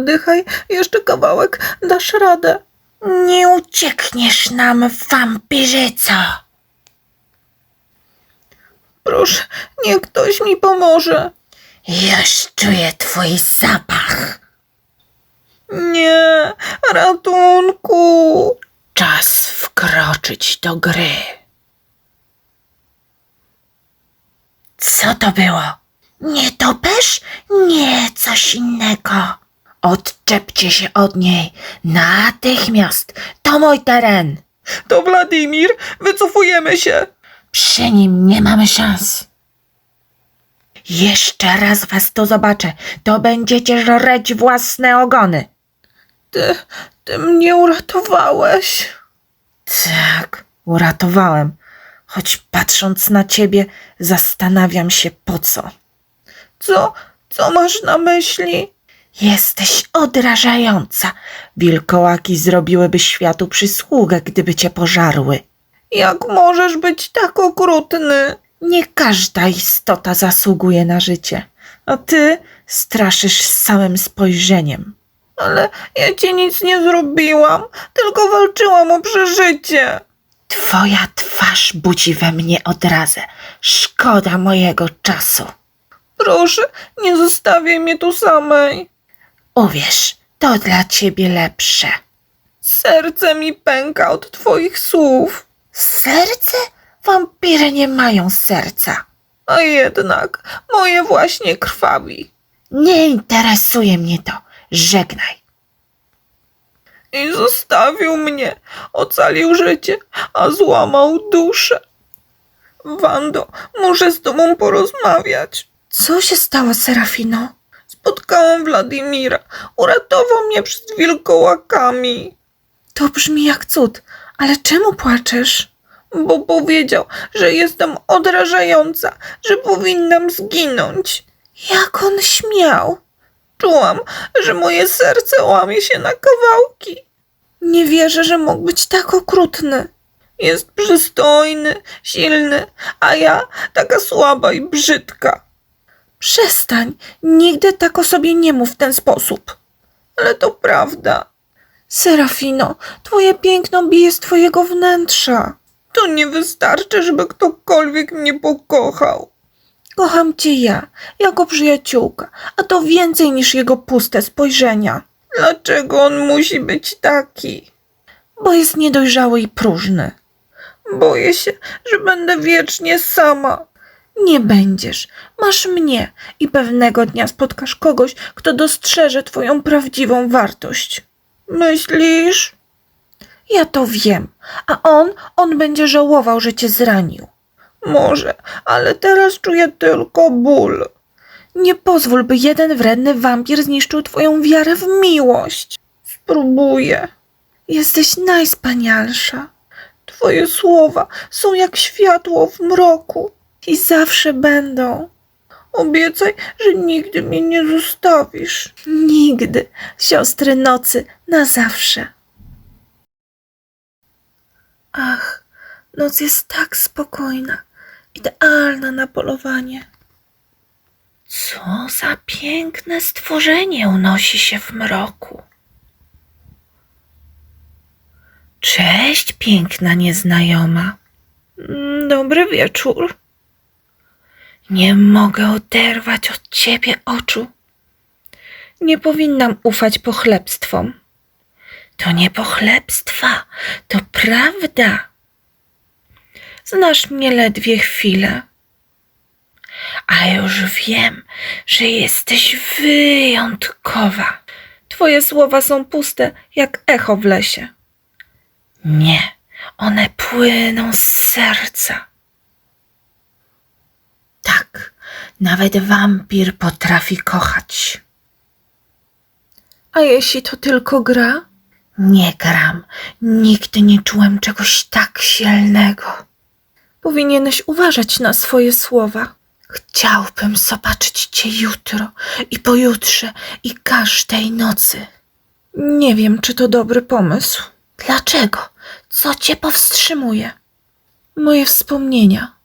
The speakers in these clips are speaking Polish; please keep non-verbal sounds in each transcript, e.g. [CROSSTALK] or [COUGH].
oddychaj, jeszcze kawałek, dasz radę. Nie uciekniesz nam, wampirzyco. Proszę, niech ktoś mi pomoże. Już czuję twój zapach. Nie, ratunku. Czas wkroczyć do gry. Co to było? Nie topesz? Nie, coś innego. Odczepcie się od niej. Natychmiast. To mój teren. To Wladimir, wycofujemy się. Przy nim nie mamy szans. Jeszcze raz was tu zobaczę. To będziecie żreć własne ogony. Ty, ty mnie uratowałeś. Tak, uratowałem. Choć patrząc na ciebie, zastanawiam się po co. Co, co masz na myśli? Jesteś odrażająca. Wilkołaki zrobiłyby światu przysługę, gdyby cię pożarły. Jak możesz być tak okrutny? Nie każda istota zasługuje na życie, a ty straszysz samym spojrzeniem. Ale ja ci nic nie zrobiłam, tylko walczyłam o przeżycie. Twoja twarz budzi we mnie odrazę. Szkoda mojego czasu. Proszę, nie zostawiaj mnie tu samej. Uwierz, to dla ciebie lepsze. Serce mi pęka od twoich słów. Serce? Wampiry nie mają serca. A jednak moje właśnie krwawi. Nie interesuje mnie to. Żegnaj. I zostawił mnie, ocalił życie, a złamał duszę. Wando, muszę z tobą porozmawiać. Co się stało, Serafino? Spotkałam Wladimira. Uratował mnie przed wilkołakami, To brzmi jak cud, ale czemu płaczesz? bo powiedział, że jestem odrażająca, że powinnam zginąć. Jak on śmiał? Czułam, że moje serce łamie się na kawałki. Nie wierzę, że mógł być tak okrutny. Jest przystojny, silny, a ja taka słaba i brzydka. Przestań, nigdy tak o sobie nie mów w ten sposób. Ale to prawda. Serafino, twoje piękno bije z twojego wnętrza. To nie wystarczy, żeby ktokolwiek mnie pokochał. Kocham cię ja, jako przyjaciółka, a to więcej niż jego puste spojrzenia, Dlaczego on musi być taki? bo jest niedojrzały i próżny. Boję się, że będę wiecznie sama. Nie będziesz, masz mnie i pewnego dnia spotkasz kogoś, kto dostrzeże twoją prawdziwą wartość. Myślisz? Ja to wiem, a on, on będzie żałował, że cię zranił. Może, ale teraz czuję tylko ból. Nie pozwól, by jeden wredny wampir zniszczył twoją wiarę w miłość. Spróbuję. Jesteś najspanialsza Twoje słowa są jak światło w mroku. I zawsze będą. Obiecaj, że nigdy mnie nie zostawisz. Nigdy, siostry nocy, na zawsze. Ach, noc jest tak spokojna, idealna na polowanie. Co za piękne stworzenie unosi się w mroku. Cześć, piękna nieznajoma. Mm, Dobry wieczór. Nie mogę oderwać od ciebie oczu. Nie powinnam ufać pochlebstwom. To nie pochlebstwa, to prawda. Znasz mnie ledwie chwilę. A już wiem, że jesteś wyjątkowa. Twoje słowa są puste, jak echo w lesie. Nie, one płyną z serca. Tak, nawet wampir potrafi kochać. A jeśli to tylko gra? Nie gram. Nigdy nie czułem czegoś tak silnego. Powinieneś uważać na swoje słowa. Chciałbym zobaczyć cię jutro i pojutrze i każdej nocy. Nie wiem, czy to dobry pomysł. Dlaczego? Co cię powstrzymuje? Moje wspomnienia.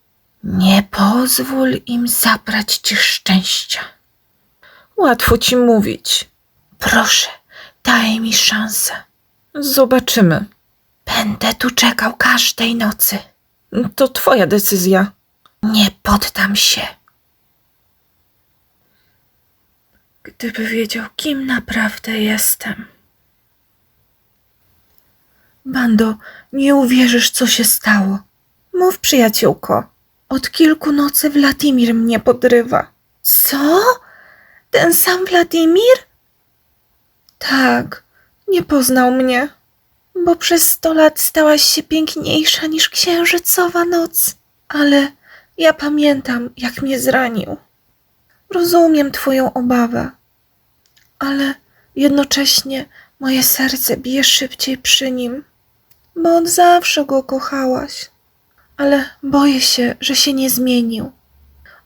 Nie pozwól im zabrać ci szczęścia. Łatwo ci mówić. Proszę, daj mi szansę. Zobaczymy. Będę tu czekał każdej nocy. To twoja decyzja. Nie poddam się. Gdyby wiedział, kim naprawdę jestem. Bando, nie uwierzysz, co się stało. Mów, przyjaciółko. Od kilku nocy Wladimir mnie podrywa. Co? Ten sam Wladimir? Tak, nie poznał mnie, bo przez sto lat stałaś się piękniejsza niż księżycowa noc. Ale ja pamiętam, jak mnie zranił. Rozumiem Twoją obawę, ale jednocześnie moje serce bije szybciej przy nim, bo od zawsze go kochałaś. Ale boję się, że się nie zmienił.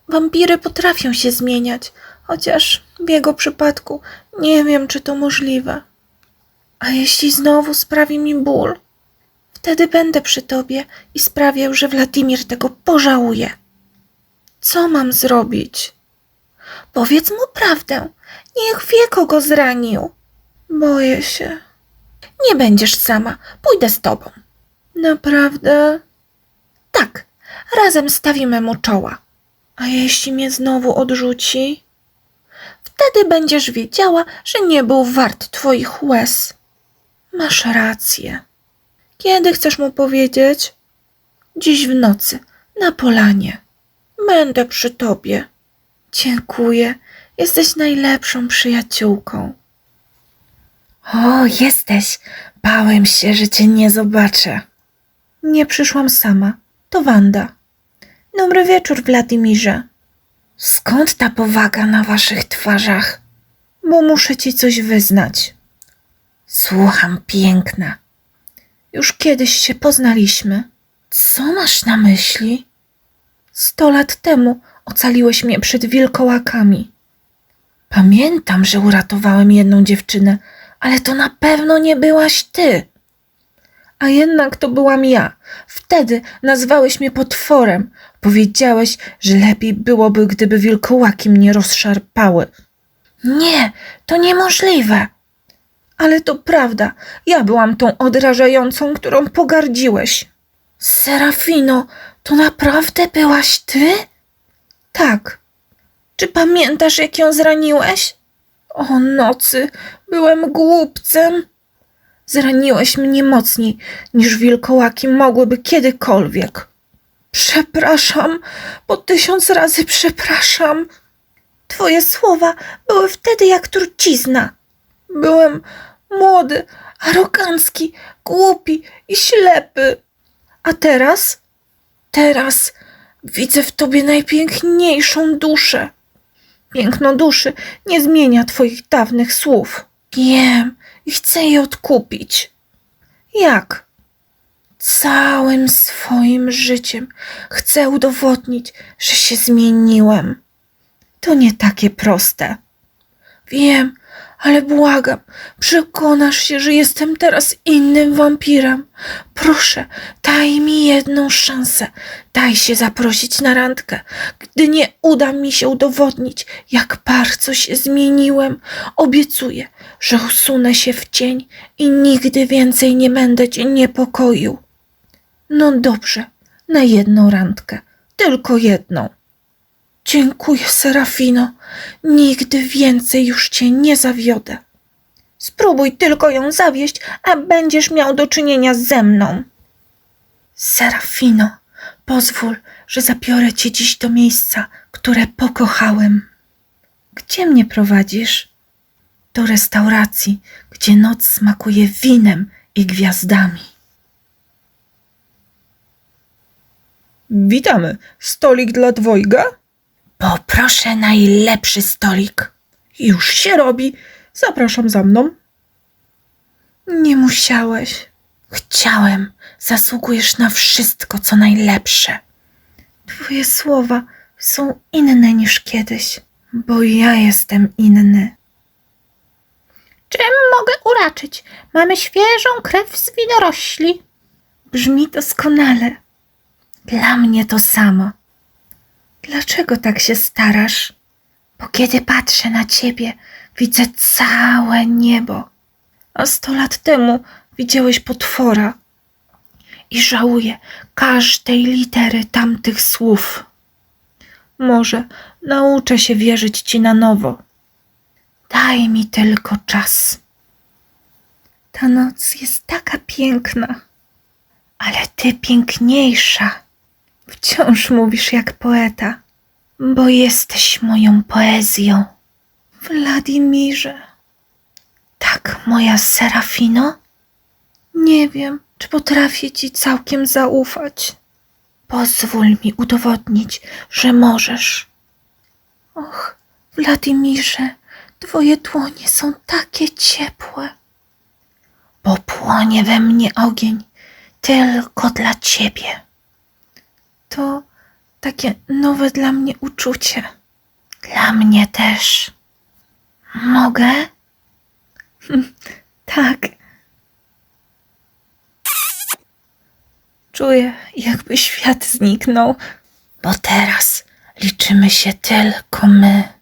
Wampiry potrafią się zmieniać, chociaż w jego przypadku nie wiem, czy to możliwe. A jeśli znowu sprawi mi ból, wtedy będę przy tobie i sprawię, że Wladimir tego pożałuje. Co mam zrobić? Powiedz mu prawdę. Niech wie, kogo zranił. Boję się. Nie będziesz sama. Pójdę z tobą. Naprawdę? Razem stawimy mu czoła. A jeśli mnie znowu odrzuci? Wtedy będziesz wiedziała, że nie był wart twoich łez. Masz rację. Kiedy chcesz mu powiedzieć? Dziś w nocy, na polanie. Będę przy tobie. Dziękuję. Jesteś najlepszą przyjaciółką. O, jesteś. Bałem się, że cię nie zobaczę. Nie przyszłam sama. To Wanda. Dobry wieczór, Wladimirze. Skąd ta powaga na waszych twarzach? Bo muszę ci coś wyznać. Słucham, piękna. Już kiedyś się poznaliśmy. Co masz na myśli? Sto lat temu ocaliłeś mnie przed wilkołakami. Pamiętam, że uratowałem jedną dziewczynę, ale to na pewno nie byłaś ty. A jednak to byłam ja. Wtedy nazwałeś mnie potworem. Powiedziałeś, że lepiej byłoby, gdyby wilkołaki mnie rozszarpały. Nie, to niemożliwe. Ale to prawda. Ja byłam tą odrażającą, którą pogardziłeś. Serafino, to naprawdę byłaś ty? Tak. Czy pamiętasz, jak ją zraniłeś? O nocy, byłem głupcem. Zraniłeś mnie mocniej, niż wilkołaki mogłyby kiedykolwiek. Przepraszam, po tysiąc razy przepraszam. Twoje słowa były wtedy jak trucizna. Byłem młody, arogancki, głupi i ślepy. A teraz? Teraz widzę w tobie najpiękniejszą duszę. Piękno duszy nie zmienia twoich dawnych słów. Wiem i chcę je odkupić. Jak? Całym swoim życiem chcę udowodnić, że się zmieniłem. To nie takie proste. Wiem, ale błagam, przekonasz się, że jestem teraz innym wampirem. Proszę, daj mi jedną szansę. Daj się zaprosić na randkę. Gdy nie uda mi się udowodnić, jak bardzo się zmieniłem, obiecuję, że usunę się w cień i nigdy więcej nie będę cię niepokoił. No dobrze, na jedną randkę, tylko jedną. Dziękuję, Serafino. Nigdy więcej już cię nie zawiodę. Spróbuj tylko ją zawieść, a będziesz miał do czynienia ze mną. Serafino, pozwól, że zabiorę cię dziś do miejsca, które pokochałem. Gdzie mnie prowadzisz? Do restauracji, gdzie noc smakuje winem i gwiazdami. Witamy. Stolik dla dwojga? Poproszę najlepszy stolik. Już się robi. Zapraszam za mną. Nie musiałeś. Chciałem. Zasługujesz na wszystko, co najlepsze. Twoje słowa są inne niż kiedyś, bo ja jestem inny. Czym mogę uraczyć? Mamy świeżą krew z winorośli. Brzmi doskonale. Dla mnie to samo. Dlaczego tak się starasz? Bo kiedy patrzę na ciebie, widzę całe niebo. A sto lat temu widziałeś potwora. I żałuję każdej litery tamtych słów. Może nauczę się wierzyć ci na nowo. Daj mi tylko czas. Ta noc jest taka piękna, ale ty piękniejsza. Wciąż mówisz jak poeta, bo jesteś moją poezją. Wladimirze. Tak, moja Serafino? Nie wiem, czy potrafię ci całkiem zaufać. Pozwól mi udowodnić, że możesz. Och, Wladimirze, twoje dłonie są takie ciepłe. Bo płonie we mnie ogień tylko dla ciebie. To takie nowe dla mnie uczucie. Dla mnie też. Mogę? [LAUGHS] tak. Czuję, jakby świat zniknął, bo teraz liczymy się tylko my.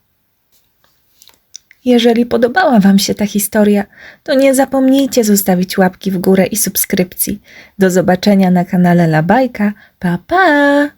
Jeżeli podobała Wam się ta historia, to nie zapomnijcie zostawić łapki w górę i subskrypcji. Do zobaczenia na kanale La Bajka. Pa pa!